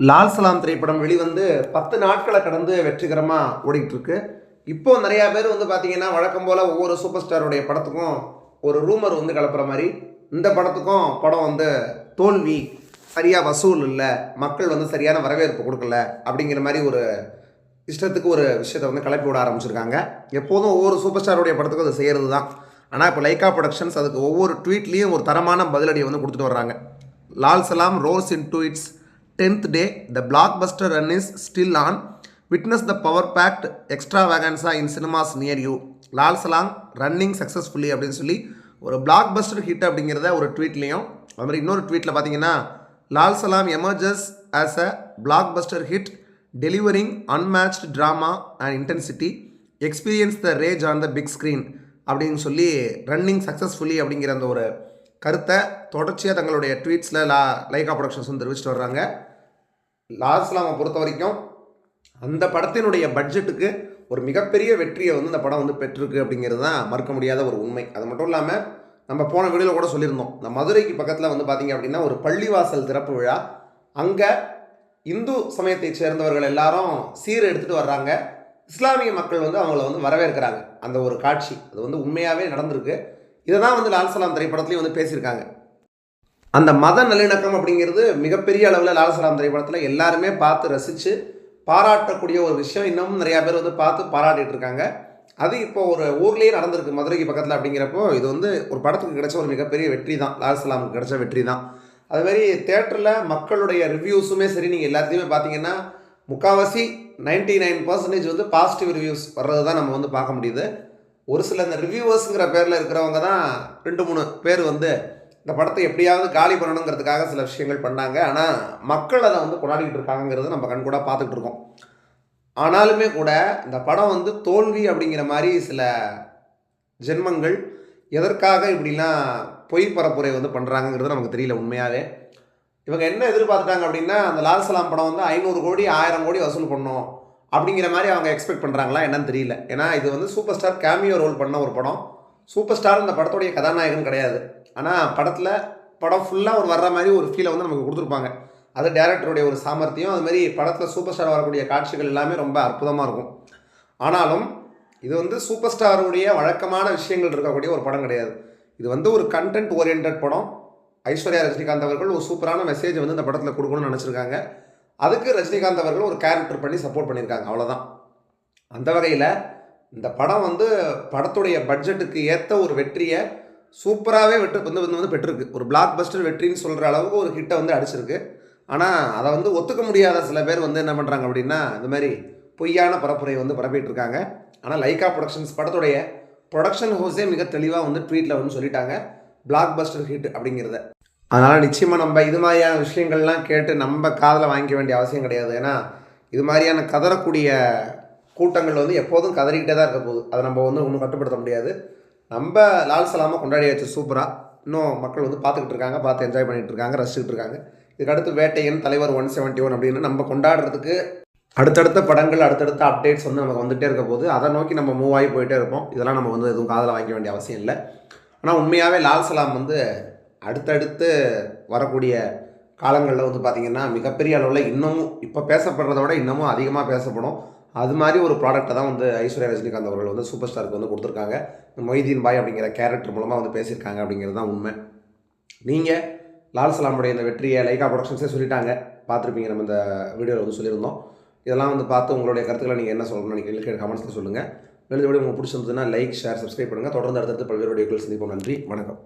லால் சலாம் திரைப்படம் வெளிவந்து பத்து நாட்களை கடந்து வெற்றிகரமாக ஓடிக்கிட்டு இருக்கு இப்போ நிறையா பேர் வந்து பார்த்தீங்கன்னா வழக்கம் போல் ஒவ்வொரு சூப்பர் ஸ்டாருடைய படத்துக்கும் ஒரு ரூமர் வந்து கலப்புற மாதிரி இந்த படத்துக்கும் படம் வந்து தோல்வி சரியாக வசூல் இல்லை மக்கள் வந்து சரியான வரவேற்பு கொடுக்கல அப்படிங்கிற மாதிரி ஒரு இஷ்டத்துக்கு ஒரு விஷயத்தை வந்து கிளப்பி விட ஆரம்பிச்சிருக்காங்க. எப்போதும் ஒவ்வொரு சூப்பர் ஸ்டாருடைய படத்துக்கும் அது செய்கிறது தான் ஆனால் இப்போ லைக்கா ப்ரொடக்ஷன்ஸ் அதுக்கு ஒவ்வொரு ட்வீட்லேயும் ஒரு தரமான பதிலடியை வந்து கொடுத்துட்டு வர்றாங்க. Lal Salaam roars into it's tenth day the blockbuster run is still on witness the power packed extravaganza in cinemas near you Lal Salaam running successfully அப்படின்னு சொல்லி ஒரு பிளாக் பஸ்டர் ஹிட் அப்படிங்கிறத ஒரு ட்வீட்லேயும் அது மாதிரி இன்னொரு ட்வீட்டில் பார்த்தீங்கன்னா Lal Salaam emerges as a blockbuster hit delivering unmatched drama and intensity experience the rage on the big screen அப்படின்னு சொல்லி ரன்னிங் சக்ஸஸ்ஃபுல்லி அப்படிங்கிற அந்த ஒரு கருத்தை தொடர்ச்சியாக தங்களுடைய ட்வீட்ஸில் லா லைகா ப்ரொடக்ஷன்ஸ் வந்து தெரிவிச்சிட்டு வர்றாங்க. லாஸ்லாமை பொறுத்த வரைக்கும் அந்த படத்தினுடைய பட்ஜெட்டுக்கு ஒரு மிகப்பெரிய வெற்றியை வந்து இந்த படம் வந்து பெற்றிருக்கு அப்படிங்கிறது தான் மறுக்க முடியாத ஒரு உண்மை. அது மட்டும் இல்லாமல் நம்ம போன வீடியோவில் கூட சொல்லியிருந்தோம். இந்த மதுரைக்கு பக்கத்தில் வந்து பார்த்திங்க அப்படின்னா ஒரு பள்ளிவாசல் திறப்பு விழா. அங்கே இந்து சமயத்தை சேர்ந்தவர்கள் எல்லாரும் சீர் எடுத்துகிட்டு வர்றாங்க. இஸ்லாமிய மக்கள் வந்து அவங்கள வந்து வரவேற்கிறாங்க. அந்த ஒரு காட்சி. அது வந்து உண்மையாகவே நடந்திருக்கு. இதை தான் வந்து லால் சலாம் திரைப்படத்துலையும் வந்து பேசியிருக்காங்க. அந்த மத நல்லிணக்கம் அப்படிங்கிறது மிகப்பெரிய அளவில் லால் சலாம் திரைப்படத்தில் எல்லாருமே பார்த்து ரசித்து பாராட்டக்கூடிய ஒரு விஷயம் இன்னமும் நிறையா பேர் வந்து பார்த்து பாராட்டிட்டு இருக்காங்க. அது இப்போ ஒரு ஊர்லேயே நடந்திருக்கு மதுரைக்கு பக்கத்தில் அப்படிங்கிறப்போ இது வந்து ஒரு படத்துக்கு கிடைச்ச ஒரு மிகப்பெரிய வெற்றி தான் லால்சலாமுக்கு கிடைச்ச வெற்றி தான் அதுமாரி தேட்டரில் மக்களுடைய ரிவ்யூஸுமே சரி நீங்கள் எல்லாத்தையுமே பார்த்தீங்கன்னா முக்கால்வாசி நைன்டி நைன் பர்சன்டேஜ் வந்து பாசிட்டிவ் ரிவ்யூஸ் வர்றது தான் நம்ம வந்து பார்க்க முடியுது. ஒரு சில இந்த ரிவ்யூவர்ஸுங்கிற பேரில் இருக்கிறவங்க தான் ரெண்டு மூணு பேர் வந்து இந்த படத்தை எப்படியாவது காலி பண்ணணுங்கிறதுக்காக சில விஷயங்கள் பண்ணாங்க. ஆனால் மக்கள் அதை வந்து கொண்டாடிக்கிட்டு இருக்காங்கிறது நம்ம கண் கூட பார்த்துக்கிட்டு இருக்கோம். ஆனாலுமே கூட இந்த படம் வந்து தோல்வி அப்படிங்கிற மாதிரி சில ஜென்மங்கள் எதற்காக இப்படிலாம் பொய் பரப்புரை வந்து பண்ணுறாங்கங்கிறது நமக்கு தெரியல உண்மையாகவே இவங்க என்ன எதிர்பார்த்துட்டாங்க அப்படின்னா அந்த லால் சலாம் படம் வந்து ஐநூறு கோடி ஆயிரம் கோடி வசூல் பண்ணோம். அப்படிங்கிற மாதிரி அவங்க எக்ஸ்பெக்ட் பண்ணுறாங்களா என்னன்னு தெரியல. ஏன்னா இது வந்து சூப்பர் ஸ்டார் கேமியோ ரோல் பண்ண ஒரு படம். சூப்பர் ஸ்டார் அந்த படத்துடைய கதாநாயகன் கிடையாது. ஆனால் படத்தில் படம் ஃபுல்லாக ஒரு வர்ற மாதிரி ஒரு ஃபீலை வந்து நமக்கு கொடுத்துருப்பாங்க. அது டேரக்டருடைய ஒரு சாமர்த்தியம். அது மாதிரி படத்தில் சூப்பர் ஸ்டார் வரக்கூடிய காட்சிகள் எல்லாமே ரொம்ப அற்புதமாக இருக்கும். ஆனாலும் இது வந்து சூப்பர் ஸ்டாருடைய வழக்கமான விஷயங்கள் இருக்கக்கூடிய ஒரு படம் கிடையாது. இது வந்து ஒரு கண்டென்ட் ஓரியன்ட் படம். ஐஸ்வர்யா ரஜினிகாந்த் அவர்கள் ஒரு சூப்பரான மெசேஜ் வந்து இந்த படத்தில் கொடுக்கணும்னு நினச்சிருக்காங்க. அதுக்கு ரஜினிகாந்த் அவர்கள் ஒரு கேரக்டர் பண்ணி சப்போர்ட் பண்ணியிருக்காங்க. அவ்வளோதான் அந்த வகையில் இந்த படம் வந்து படத்துடைய பட்ஜெட்டுக்கு ஏற்ற ஒரு வெற்றியை சூப்பராகவே வெற்றி வந்து வந்து வந்து பெற்றிருக்கு. ஒரு பிளாக் பஸ்டர் வெற்றின்னு சொல்கிற அளவுக்கு ஒரு ஹிட்டை வந்து அடிச்சிருக்கு. ஆனால் அதை வந்து ஒத்துக்க முடியாத சில பேர் வந்து என்ன பண்ணுறாங்க அப்படின்னா இந்த மாதிரி பொய்யான பரப்புரையை வந்து பரப்பிட்டு இருக்காங்க. ஆனால் லைக்கா ப்ரொடக்ஷன்ஸ் படத்துடைய ப்ரொடக்ஷன் ஹவுஸே மிக தெளிவாக வந்து ட்வீட்டில் வந்து சொல்லிட்டாங்க பிளாக் பஸ்டர் ஹிட் அப்படிங்கிறத. அதனால் நிச்சயமாக நம்ம இது மாதிரியான விஷயங்கள்லாம் கேட்டு நம்ம காதில் வாங்கிக்க வேண்டிய அவசியம் கிடையாது. ஏன்னா இது மாதிரியான கதறக்கூடிய கூட்டங்கள் வந்து எப்போதும் கதறிக்கிட்டே தான் இருக்க போகுது. அதை நம்ம வந்து ஒன்றும் கட்டுப்படுத்த முடியாது. நம்ம லால் சலாமை கொண்டாடியாச்சு சூப்பராக இன்னும் மக்கள் வந்து பார்த்துக்கிட்டு இருக்காங்க. பார்த்து என்ஜாய் பண்ணிகிட்டு இருக்காங்க. ரசிச்சுட்டு இருக்காங்க. இதுக்கடுத்து வேட்டையன் தலைவர் ஒன் செவன்ட்டி ஒன் அப்படின்னு நம்ம கொண்டாடுறதுக்கு அடுத்தடுத்த படங்கள் அடுத்தடுத்த அப்டேட்ஸ் வந்து நமக்கு வந்துகிட்டே இருக்க போது அதை நோக்கி நம்ம மூவ் ஆகி போயிட்டே இருப்போம். இதெல்லாம் நம்ம வந்து எதுவும் காதில் வாங்கிக்க வேண்டிய அவசியம் இல்லை. ஆனால் உண்மையாகவே லால் சலாம் வந்து அடுத்தடுத்து வரக்கூடிய காலங்களில் வந்து பார்த்திங்கன்னா மிகப்பெரிய அளவில் இன்னமும் இப்போ பேசப்படுறத விட இன்னமும் அதிகமாக பேசப்படும். அது மாதிரி ஒரு ப்ராடக்ட்டை தான் வந்து ஐஸ்வர்யா ரஜினிகாந்த் அவர்கள் வந்து சூப்பர் ஸ்டாருக்கு வந்து கொடுத்துருக்காங்க. மொய்தீன் பாய் அப்படிங்கிற கேரக்டர் மூலமாக வந்து பேசியிருக்காங்க அப்படிங்கிறது தான் உண்மை. நீங்கள் லால் சலாமுடைய இந்த வெற்றியை லைகா ப்ரொடக்ஷன்ஸே சொல்லிட்டாங்க. பார்த்துருப்பீங்க நம்ம இந்த வீடியோவில் வந்து சொல்லியிருந்தோம். இதெல்லாம் வந்து பார்த்து உங்களுடைய கருத்துக்களை நீங்கள் என்ன சொல்லணும்னு நினைக்கிறீங்க கமெண்ட்ஸில் சொல்லுங்கள் எழுதி விட உங்களுக்கு பிடிச்சிருந்ததுன்னா லைக் ஷேர் சப்ஸ்கிரைப் பண்ணுங்கள் தொடர்ந்து அடுத்தடுத்து பல்வேறு வீடியோக்கள் சந்திப்போம். நன்றி வணக்கம்.